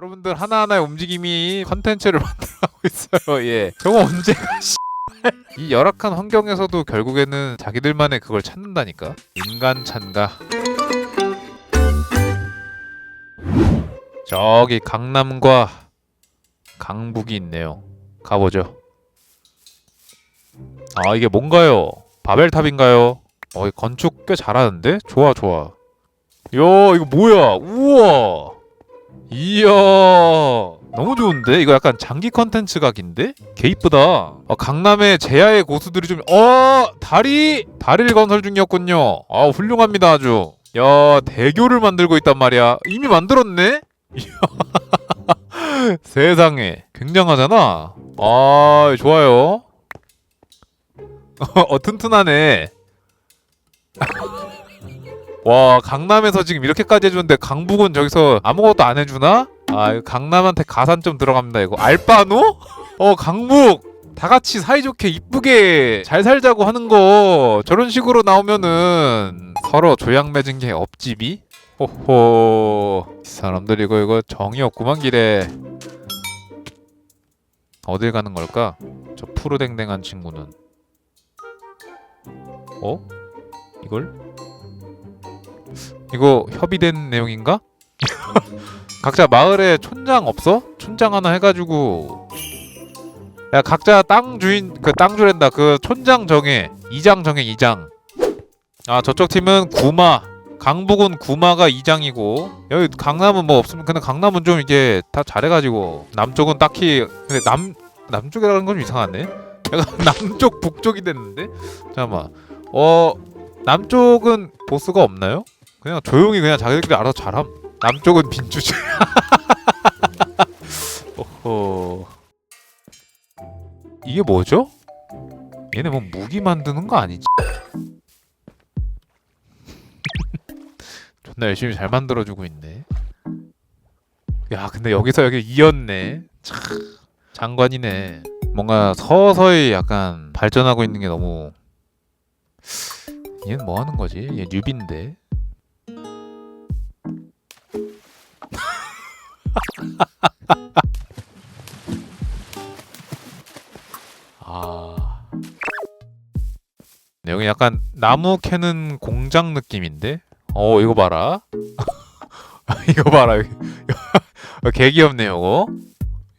여러분들 하나하나의 움직임이 컨텐츠를 만들어가고 있어요. 예. 저거 언제가 씨. 이 열악한 환경에서도 결국에는 자기들만의 그걸 찾는다니까. 인간 찬가. 저기 강남과 강북이 있네요. 가보죠. 아 이게 뭔가요? 바벨탑인가요? 어, 이 건축 꽤 잘하는데? 좋아 좋아. 요 이거 뭐야? 우와. 이야 너무 좋은데? 이거 약간 장기 컨텐츠 각인데? 개 이쁘다. 어, 강남의 제야의 고수들이 좀어 다리? 다리를 건설 중이었군요. 아 훌륭합니다 아주. 야 대교를 만들고 있단 말이야. 이미 만들었네. 세상에. 굉장하잖아. 아 좋아요. 어 튼튼하네 와 강남에서 지금 이렇게까지 해주는데 강북은 저기서 아무것도 안 해주나? 아 강남한테 가산 좀 들어갑니다 이거 알바노? 어 강북 다 같이 사이좋게 이쁘게 잘 살자고 하는 거 저런 식으로 나오면은 서로 조약 맺은 게 업집이? 호호 이 사람들 이거 이거 정이 없구만 길에 어딜 가는 걸까? 저 푸르댕댕한 친구는 어? 이걸? 이거 협의된 내용인가? 각자 마을에 촌장 없어? 촌장 하나 해가지고. 야 각자 땅 주인 그 땅 주랜다. 그 촌장 정해. 이장 정해 이장. 아 저쪽 팀은 구마. 강북은 구마가 이장이고. 여기 강남은 뭐 없으면 근데 강남은 좀 이게 다 잘해가지고. 남쪽은 딱히 근데 남 남쪽이라는 건 좀 이상하네. 약간 남쪽 북쪽이 됐는데? 잠깐만. 어 남쪽은 보스가 없나요? 그냥 조용히 그냥 자기들끼리 알아서 잘함. 남쪽은 빈주지. 오호. 이게 뭐죠? 얘네 뭐 무기 만드는 거 아니지? 존나 열심히 잘 만들어주고 있네. 야, 근데 여기서 여기 이었네. 참 장관이네. 뭔가 서서히 약간 발전하고 있는 게 너무. 얘는 뭐 하는 거지? 얘 뉴비인데. 아. 네, 여기 약간 나무 캐는 공장 느낌인데? 어, 이거 봐라. 이거 봐라. 개 귀엽네, 요거.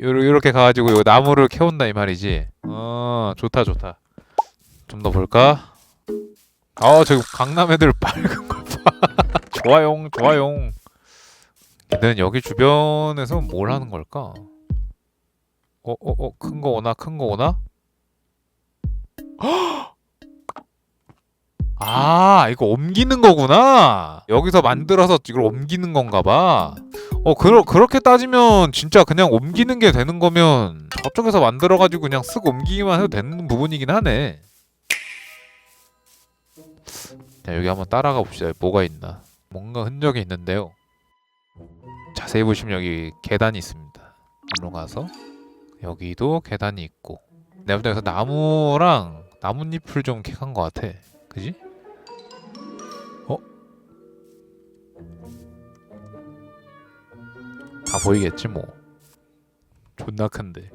요러- 요렇게 가가지고 요 나무를 캐온다 이 말이지. 어, 좋다, 좋다. 좀 더 볼까? 어, 저기 강남 애들 밝은 거 봐. 좋아용, 좋아용. 얘는 여기 주변에서 뭘 하는 걸까? 어, 어, 어, 큰 거 오나, 큰 거 오나? 헉! 아, 이거 옮기는 거구나. 여기서 만들어서 이걸 옮기는 건가 봐. 어, 그러, 그렇게 따지면 진짜 그냥 옮기는 게 되는 거면 저쪽에서 만들어 가지고 그냥 쓱 옮기기만 해도 되는 부분이긴 하네. 자, 여기 한번 따라가 봅시다. 뭐가 있나? 뭔가 흔적이 있는데요. 자세히 보시면 여기 계단이 있습니다. 올라가서 여기도 계단이 있고 내가 볼 때 여기서 나무랑 나뭇잎을 좀 캐간 것 같아. 그지? 어? 다 보이겠지 뭐. 존나 큰데.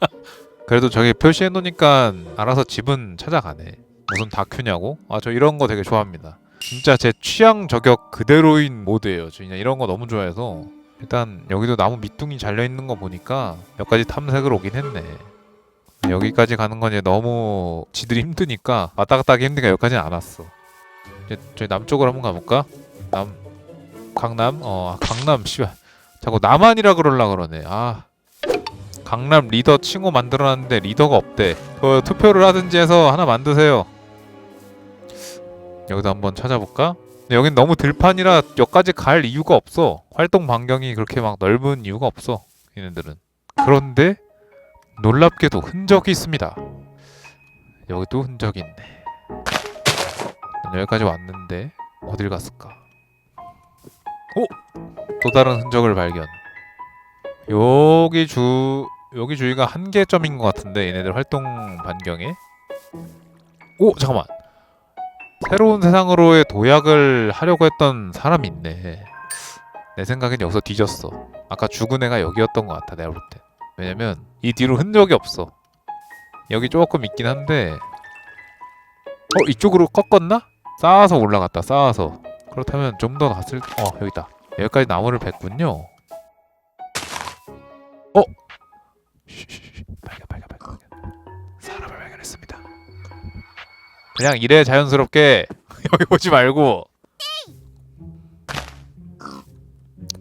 그래도 저기 표시해 놓으니까 알아서 집은 찾아가네. 무슨 다큐냐고? 아 저 이런 거 되게 좋아합니다. 진짜 제 취향 저격 그대로인 모드예요. 저 그냥 이런 거 너무 좋아해서 일단 여기도 나무 밑둥이 잘려 있는 거 보니까 몇 가지 탐색을 오긴 했네. 여기까지 가는 건 이제 너무 지들이 힘드니까 왔다 갔다 하기 힘드니까 여기까지는 안 왔어. 이제 저희 남쪽으로 한번 가볼까? 남 강남 어 아, 강남 씨발 자꾸 남한이라 그럴라 그러네. 아 강남 리더 칭호 만들어놨는데 리더가 없대. 그 투표를 하든지 해서 하나 만드세요. 여기도 한번 찾아볼까? 여긴 너무 들판이라 여기까지 갈 이유가 없어. 활동 반경이 그렇게 막 넓은 이유가 없어. 얘네들은. 그런데 놀랍게도 흔적이 있습니다. 여기도 흔적이 있네. 난 여기까지 왔는데 어딜 갔을까? 오! 또 다른 흔적을 발견. 여기 주 여기 주위가 한계점인 것 같은데 얘네들 활동 반경에. 오 잠깐만. 새로운 세상으로의 도약을 하려고 했던 사람이 있네. 내 생각엔 여기서 뒤졌어. 아까 죽은 애가 여기였던 것 같아 내가 볼 때. 왜냐면 이 뒤로 흔적이 없어. 여기 조금 있긴 한데 어 이쪽으로 꺾었나? 쌓아서 올라갔다 쌓아서 그렇다면 좀 더 갔을 어 여기다 여기까지 나무를 뱄군요 어? 쉬쉬쉬 그냥 이래 자연스럽게 여기 오지 말고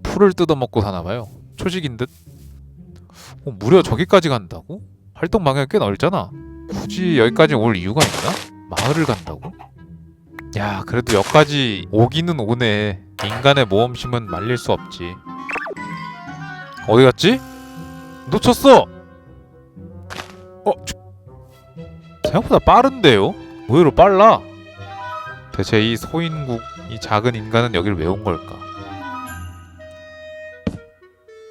풀을 뜯어먹고 사나봐요 초식인 듯 어, 무려 저기까지 간다고? 활동 방향이 꽤 넓잖아 굳이 여기까지 올 이유가 있나? 마을을 간다고? 야 그래도 여기까지 오기는 오네 인간의 모험심은 말릴 수 없지 어디 갔지? 놓쳤어! 어? 저- 생각보다 빠른데요? 의외로 빨라 대체 이 소인국 이 작은 인간은 여길 왜온 걸까?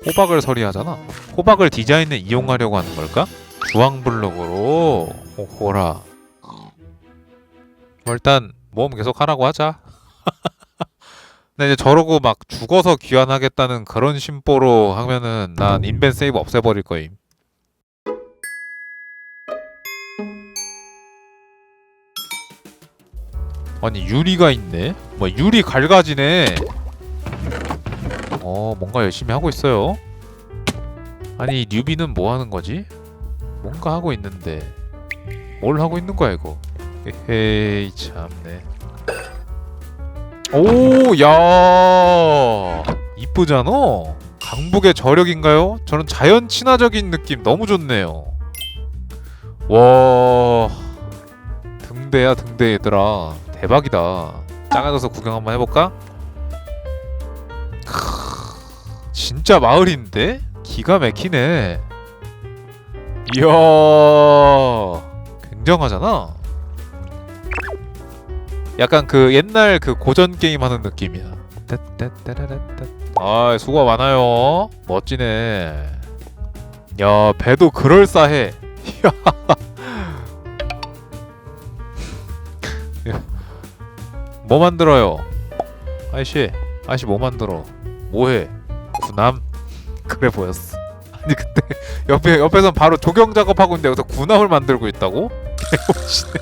호박을 서리하잖아 호박을 디자인에 이용하려고 하는 걸까? 주황 블록으로 오호라 뭐 일단 모험 계속 하라고 하자. 근데 이제 저러고 막 죽어서 귀환하겠다는 그런 심보로 하면은 난 인벤 세이브 없애버릴 거임. 아니 유리가 있네. 뭐 유리 갈가지네. 어 뭔가 열심히 하고 있어요. 아니 이 뉴비는 뭐 하는 거지? 뭔가 하고 있는데 뭘 하고 있는 거야 이거? 에헤이 참네 오야 이쁘잖아 강북의 저력인가요? 저는 자연 친화적인 느낌 너무 좋네요 와 등대야 등대 얘들아 대박이다 작아져서 구경 한번 해볼까? 크, 진짜 마을인데? 기가 막히네 이야 굉장하잖아 약간 그 옛날 그 고전 게임 하는 느낌이야. 아 수고 많아요. 멋지네. 야 배도 그럴싸해. 뭐 만들어요? 아이씨, 아이씨 뭐 만들어? 뭐해? 구남? 그래 보였어. 아니 그때 옆에 옆에선 바로 조경 작업하고 있는데 여기서 구남을 만들고 있다고? 개멋지네.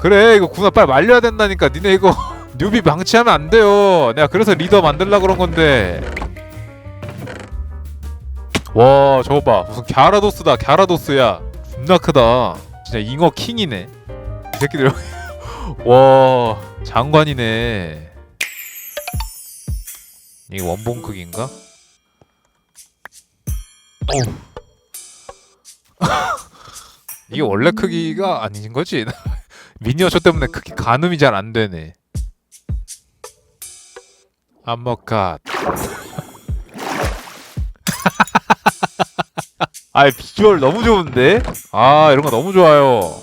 그래 이거 구나 빨리 말려야 된다니까 니네 이거 뉴비 방치하면 안 돼요 내가 그래서 리더 만들라 그런 건데 와 저거 봐 무슨 갸라도스다 갸라도스야 존나 크다 진짜 잉어 킹이네 이 새끼들 와 장관이네 이게 원본 크기인가? 어우 이게 원래 크기가 아닌 거지? 미니어처 때문에 크기 가늠이 잘 안 되네. 암머컷. 아 비주얼 너무 좋은데? 아 이런 거 너무 좋아요.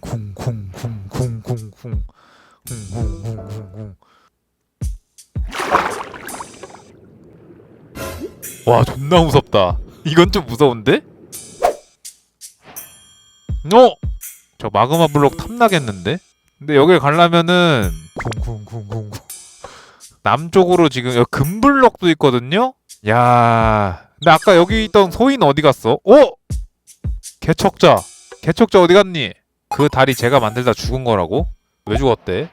쿵쿵쿵쿵쿵쿵 쿵쿵쿵쿵쿵 와 존나 무섭다. 이건 좀 무서운데? 어? 저 마그마 블록 탐나겠는데? 근데 여길 가려면은 쿵쿵쿵쿵쿵 남쪽으로 지금 여기 금블록도 있거든요? 야 근데 아까 여기 있던 소인 어디 갔어? 어? 개척자 개척자 어디 갔니? 그 다리 제가 만들다 죽은 거라고? 왜 죽었대?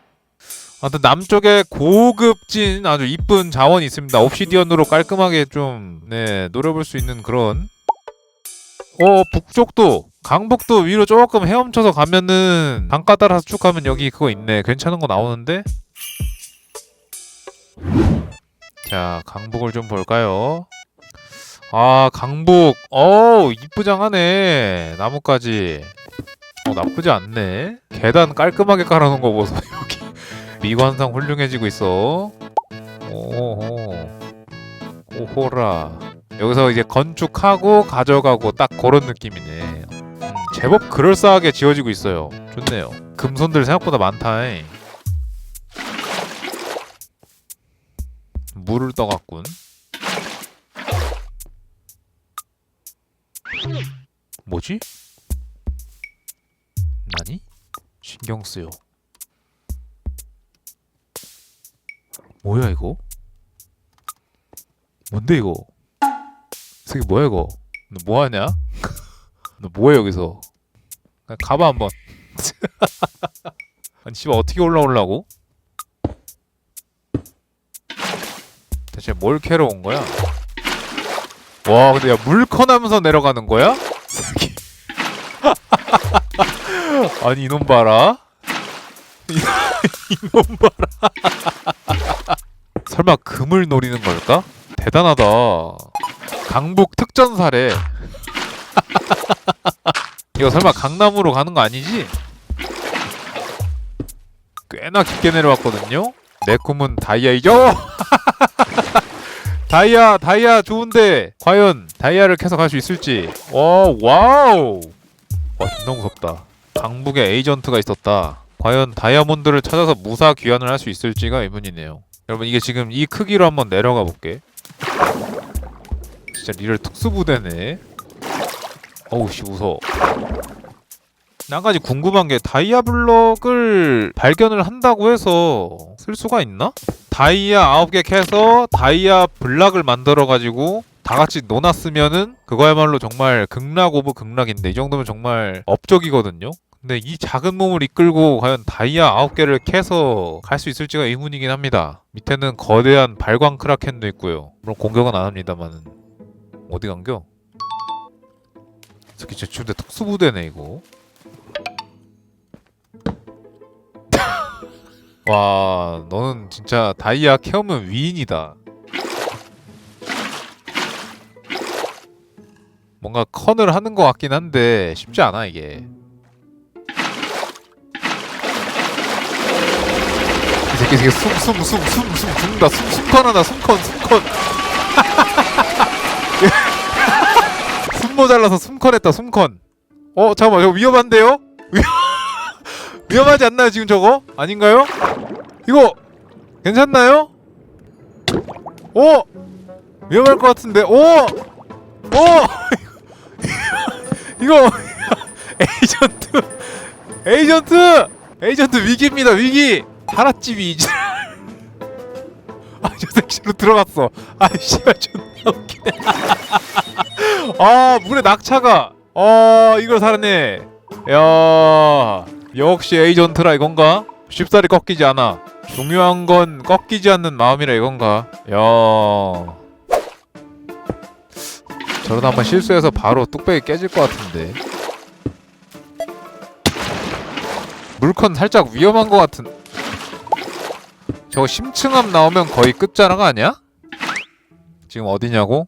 아무튼 남쪽에 고급진 아주 이쁜 자원이 있습니다. 옵시디언으로 깔끔하게 좀 네, 노려볼 수 있는 그런 어 북쪽도 강북도 위로 조금 헤엄쳐서 가면은 강가 따라서 쭉 가면 여기 그거 있네. 괜찮은 거 나오는데? 자 강북을 좀 볼까요? 아 강북 어우 이쁘장하네 나무까지 어 나쁘지 않네 계단 깔끔하게 깔아놓은 거 보소 여기 미관상 훌륭해지고 있어. 오호. 오호라. 여기서 이제 건축하고 가져가고 딱 그런 느낌이네. 음, 제법 그럴싸하게 지어지고 있어요. 좋네요. 금손들 생각보다 많다. 물을 떠갔군. 뭐지? 나니? 신경 쓰여. 뭐야 이거? 뭔데 이거? 이 새끼 뭐야 이거? 너 뭐하냐? 너 뭐해 여기서? 그냥 가봐 한번. 아니 씨발 어떻게 올라오려고? 대체 뭘 캐러 온 거야? 와 근데 야 물커나면서 내려가는 거야? 아니 이놈 봐라. 이놈 봐라. 설마 금을 노리는 걸까? 대단하다. 강북 특전사래. 이거 설마 강남으로 가는 거 아니지? 꽤나 깊게 내려왔거든요. 내 꿈은 다이아이죠. 다이아, 다이아 좋은데 과연 다이아를 캐서 갈수 있을지. 와, 와우. 와, 존나 무섭다. 강북에 에이전트가 있었다. 과연 다이아몬드를 찾아서 무사 귀환을 할 수 있을지가 의문이네요. 여러분 이게 지금 이 크기로 한번 내려가 볼게. 진짜 리얼 특수부대네. 어우 씨 무서워. 한 가지 궁금한 게 다이아 블럭을 발견을 한다고 해서 쓸 수가 있나? 다이아 9개 캐서 다이아 블락을 만들어 가지고 다 같이 논았으면은 그거야말로 정말 극락 오브 극락인데 이 정도면 정말 업적이거든요. 근데 이 작은 몸을 이끌고 과연 다이아 9개를 캐서 갈 수 있을지가 의문이긴 합니다. 밑에는 거대한 발광 크라켄도 있고요. 물론 공격은 안 합니다만은 어디 간겨? 저기 진짜 근데 특수부대네 이거. 와 너는 진짜 다이아 캐오면 위인이다. 뭔가 컨을 하는 것 같긴 한데 쉽지 않아 이게. 새끼 이 새끼 숨숨숨숨숨 죽는다 숨 숨컨하다 숨컨 숨컨 숨 모자라서 숨컨했다 숨컨 어 잠깐만 저거 위험한데요? 위- 위험하지 않나요 지금 저거? 아닌가요? 이거 괜찮나요? 오! 위험할 것 같은데 오! 오! 이거 에이전트 에이전트 에이전트 위기입니다 위기 하나집이 이제 아저 섹시로 들어갔어. 아 씨발 존나 웃기네. 아 물에 낙차가. 어 이걸 살았네. 야 역시 에이전트라 이건가? 쉽사리 꺾이지 않아. 중요한 건 꺾이지 않는 마음이라 이건가? 야. 저러다 한번 실수해서 바로 뚝배기 깨질 것 같은데. 물컨 살짝 위험한 것 같은 저거 심층함 나오면 거의 끝자락 아니야? 지금 어디냐고?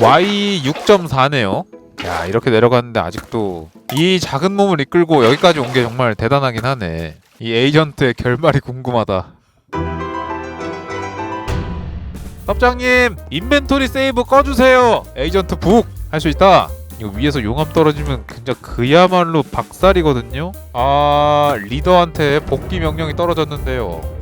Y 6.4네요. 야 이렇게 내려갔는데 아직도 이 작은 몸을 이끌고 여기까지 온 게 정말 대단하긴 하네. 이 에이전트의 결말이 궁금하다. 섭장님 인벤토리 세이브 꺼주세요. 에이전트 북 할 수 있다. 이거 위에서 용암 떨어지면 진짜 그야말로 박살이거든요. 아 리더한테 복귀 명령이 떨어졌는데요.